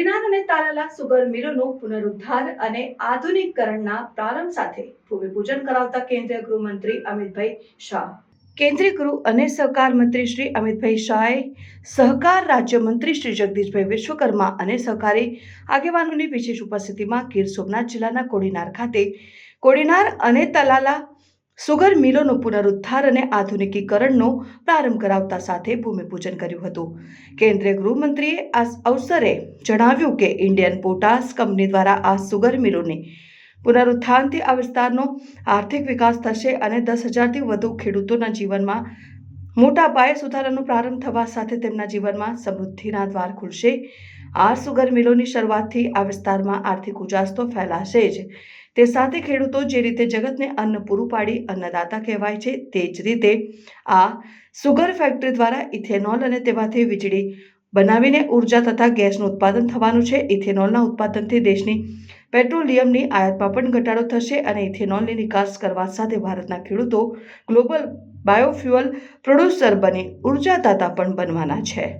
કોડીનાર અને તાલાલા સુગર મિલોનું પુનરુદ્ધાર અને આધુનિકીકરણના પ્રારંભ સાથે ભૂમિપૂજન કરાવતા કેન્દ્રીય ગૃહમંત્રી અમિતભાઈ શાહ. કેન્દ્રીય ગૃહ અને સહકાર મંત્રી શ્રી અમિતભાઈ શાહે સહકાર રાજ્યમંત્રી શ્રી જગદીશભાઈ વિશ્વકર્મા અને સહકારી આગેવાનોની વિશેષ ઉપસ્થિતિમાં ગીર સોમનાથ જિલ્લાના કોડીનાર ખાતે કોડીનાર અને તલાલા સુગર મિલોનો પુનરુદ્ધાર અને આધુનિકીકરણનો પ્રારંભ કરાવતા સાથે ભૂમિપૂજન કર્યું હતું. કેન્દ્રીય ગૃહમંત્રીએ આ અવસરે જણાવ્યું કે ઇન્ડિયન પોટાસ કંપની દ્વારા આ સુગર મિલોને પુનરુત્થાનથી આ વિસ્તારનો આર્થિક વિકાસ થશે અને દસ હજારથી વધુ ખેડૂતોના જીવનમાં મોટા પાયે સુધારાનો પ્રારંભ થવા સાથે તેમના જીવનમાં સમૃદ્ધિના દ્વાર ખુલશે. આ સુગર મિલોની શરૂઆતથી આ વિસ્તારમાં આર્થિક ઉજાસ તો ફેલાશે જ. તે સાથે ખેડૂતો જે રીતે જગતને અન્ન પૂરું પાડી અન્નદાતા કહેવાય છે, તે જ રીતે આ સુગર ફેક્ટરી દ્વારા ઇથેનોલ અને તેમાંથી વીજળી બનાવીને ઊર્જા તથા ગેસનું ઉત્પાદન થવાનું છે. ઇથેનોલના ઉત્પાદનથી દેશની પેટ્રોલિયમની આયાતમાં પણ ઘટાડો થશે અને ઇથેનોલની નિકાસ કરવા સાથે ભારતના ખેડૂતો ગ્લોબલ બાયોફ્યુઅલ પ્રોડ્યુસર બની ઉર્જાદાતા પણ બનવાના છે.